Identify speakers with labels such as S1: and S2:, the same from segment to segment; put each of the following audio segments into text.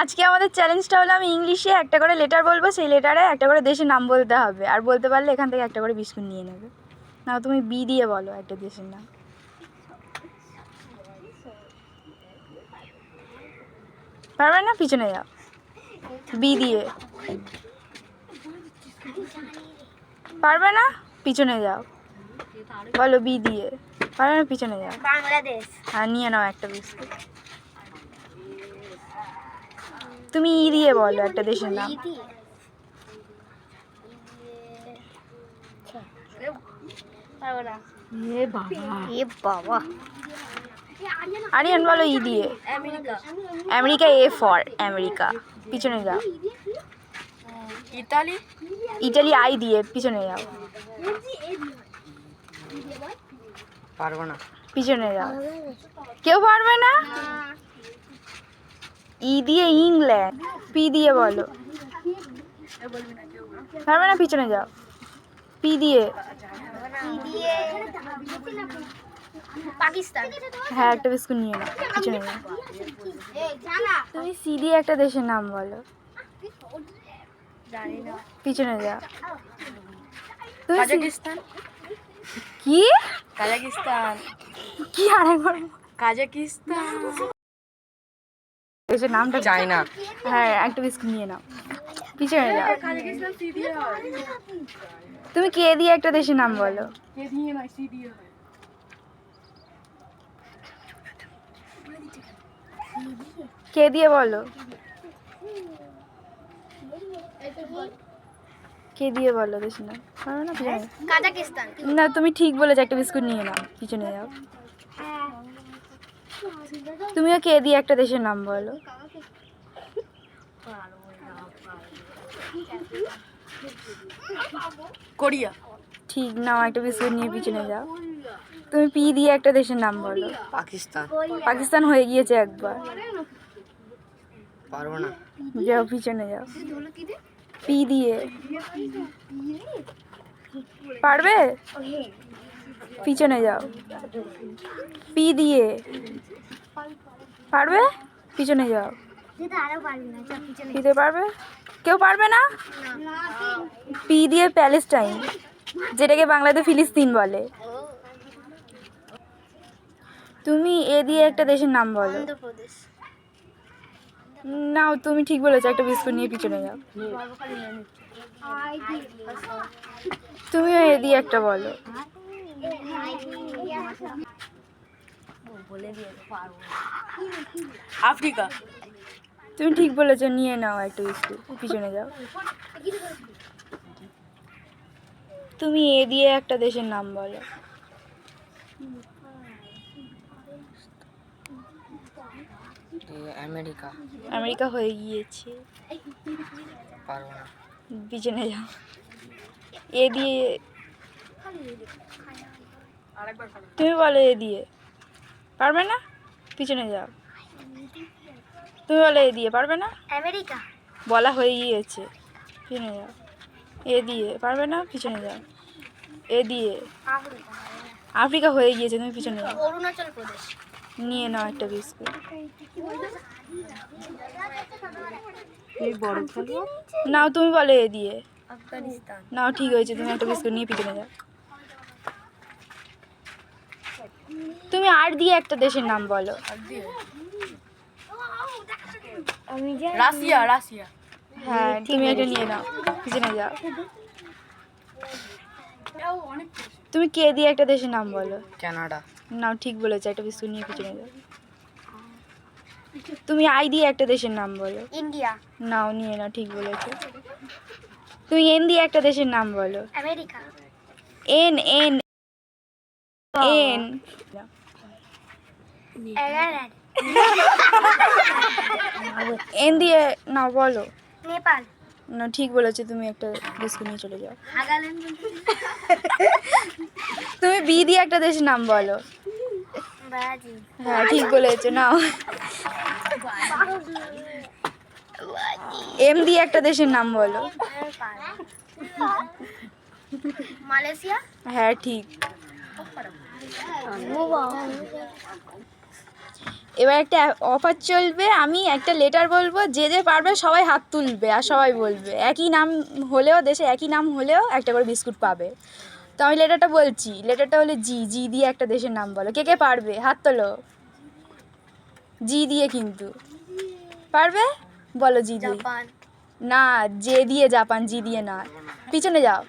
S1: আজকে আমাদের চ্যালেঞ্জটা হলো আমি ইংলিশে একটা করে লেটার বলব সেই লেটারে একটা করে দেশের নাম বলতে হবে। আর বলতে পারলে এখান থেকে একটা করে বিস্কুট নিয়ে নেবে। না তুমি বি দিয়ে বলো একটা দেশের নাম। পারবে না? পিছনে যাও। বি দিয়ে। পারবে না? পিছনে যাও। বলো বি দিয়ে। পারবে না? পিছনে যাও।
S2: বাংলাদেশ।
S1: হ্যাঁ নিয়ে নাও একটা বিস্কুট। তুমি ই দিয়ে বলো একটা দেশের নাম। আরিয়ান বলো ই দিয়ে
S2: America
S1: America A for America. পিছনে যাও।
S2: ইতালি?
S1: ইটালি আই দিয়ে পিছনে যাও।
S3: পারব না।
S1: পিছনে যাও। কেউ পারবে না? ই দিয়ে ইংল্যান্ড পি দিয়ে বলো। পারবে না পিছনে যাও। পি দিয়ে। হ্যাঁ একটা বিস্কুট নিয়ে নাও পিছনে যাও। তুমি সি দিয়ে একটা দেশের নাম বলো। পিছনে যাও।
S3: কাজাকিস্তান।
S1: কি?
S3: কাজাকিস্তান।
S1: কি আরেকবার
S3: কাজাকিস্তান।
S1: দেশের নামটা
S3: চাই না।
S1: হ্যাঁ একটা বিস্কুট নিয়ে নাও। পিছনে যাও তুমি কে দিয়ে একটা দেশের নাম বলো? কে দিয়ে বলো? কে দিয়ে বলো দেশের নাম? না তুমি ঠিক বলেছ একটা বিস্কুট নিয়ে নাও। পিছনে যাও তুমিও কে দিয়ে একটা দেশের নাম বলো?
S3: কোরিয়া।
S1: ঠিক নাও একটা বিস্কুট নিয়ে পিছনে যাও। তুমি পি দিয়ে একটা দেশের নাম বলো।
S3: পাকিস্তান।
S1: পাকিস্তান হয়ে গিয়েছে একবার।
S3: পারব না।
S1: যাও পিছনে যাও। পি দিয়ে। পারবে? পিছনে যাও। পি দিয়ে। পারবে? পিছনে যাও। পিতে পারবে? কেউ পারবে না? পি দিয়ে প্যালেস্টাইন যেটাকে বাংলাতে ফিলিস্তিন বলে। তুমি এ দিয়ে একটা দেশের নাম বলো। নাও তুমি ঠিক বলেছ একটা বিস্কুট নিয়ে পিছনে যাও। তুমিও এ দিয়ে একটা বলো।
S3: আফ্রিকা।
S1: তুমি ঠিক বলেছ নিয়ে নাও একটা বিস্কুট পিছনে যাও। তুমি এ দিয়ে একটা দেশের নাম বলো।
S3: আমেরিকা।
S1: আমেরিকা হয়ে গিয়েছে।
S3: পারব না।
S1: পিছনে যাও। এ দিয়ে তুমি বলো এ দিয়ে। পারবে না? পিছনে যাও। তুমি বলো এ দিয়ে পারবে না?
S2: আমেরিকা।
S1: বলা হয়ে গিয়েছে। পিছনে যাও। এ দিয়ে পারবে না? পিছনে যাও। এ দিয়ে।
S2: আফ্রিকা।
S1: আফ্রিকা হয়ে গিয়েছে তুমি পিছনে যাও।
S2: অরুণাচল প্রদেশ।
S1: নিয়ে নাও একটা বিস্কুট। নাও তুমি বলো এ দিয়ে।
S2: আফগানিস্তান।
S1: নাও ঠিক হয়েছে তুমি একটা বিস্কুট নিয়ে পিছনে যাও। তুমি আর দিয়ে একটা দেশের নাম বলো।
S2: আমি
S3: রাশিয়া রাশিয়া।
S1: হ্যাঁ তুমি এটা নিয়ে নাও পিছনে যাও। তুমি কে দিয়ে একটা দেশের নাম বলো?
S3: কানাডা।
S1: নাও ঠিক বলেছ একটা বিস্কুট নিয়ে পিছনে যাও। তুমি আই দিয়ে একটা দেশের নাম বলো।
S2: ইন্ডিয়া।
S1: নাও নিয়ে নাও ঠিক বলেছ। তুমি এন দিয়ে একটা দেশের নাম বলো।
S2: America.
S1: N N N N দিয়ে নাও বলো।
S2: নেপাল।
S1: না ঠিক বলেছ তুমি একটা বিস্কুট নিয়ে চলে যাও। তুমি বি দিয়ে একটা দেশের নাম বলো। হ্যাঁ ঠিক বলেছ নাও। এম দিয়ে একটা দেশের নাম বলো।
S2: মালয়েশিয়া?
S1: হ্যাঁ ঠিক। এবার একটা অফার চলবে আমি একটা লেটার বলব যে যে পারবে সবাই হাত তুলবে আর সবাই বলবে। একই নাম হলেও দেশে একই নাম হলেও একটা করে বিস্কুট পাবে। তো আমি লেটারটা বলছি লেটারটা হলো জি জি দিয়ে একটা দেশের নাম বলো। কে কে পারবে? হাত তোলো। জি দিয়ে কিন্তু। পারবে? বলো জি দিয়ে। না জে দিয়ে জাপান জি দিয়ে না। পিছনে যাও।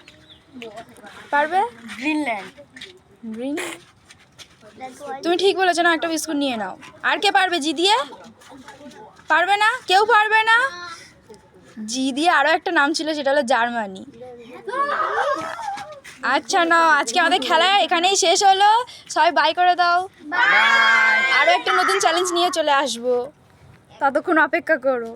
S1: পারবে?
S3: গ্রিনল্যান্ড
S1: তুমি ঠিক বলেছ না একটা বিস্কুট নিয়ে নাও। আর কে পারবে জি দিয়ে পারবে না? কেউ পারবে না? জি দিয়ে আরও একটা নাম ছিল সেটা হলো জার্মানি। আচ্ছা না আজকে আমাদের খেলা এখানেই শেষ হলো। সবাই বাই করে দাও। আরও একটা নতুন চ্যালেঞ্জ নিয়ে চলে আসব। ততক্ষণ অপেক্ষা করো।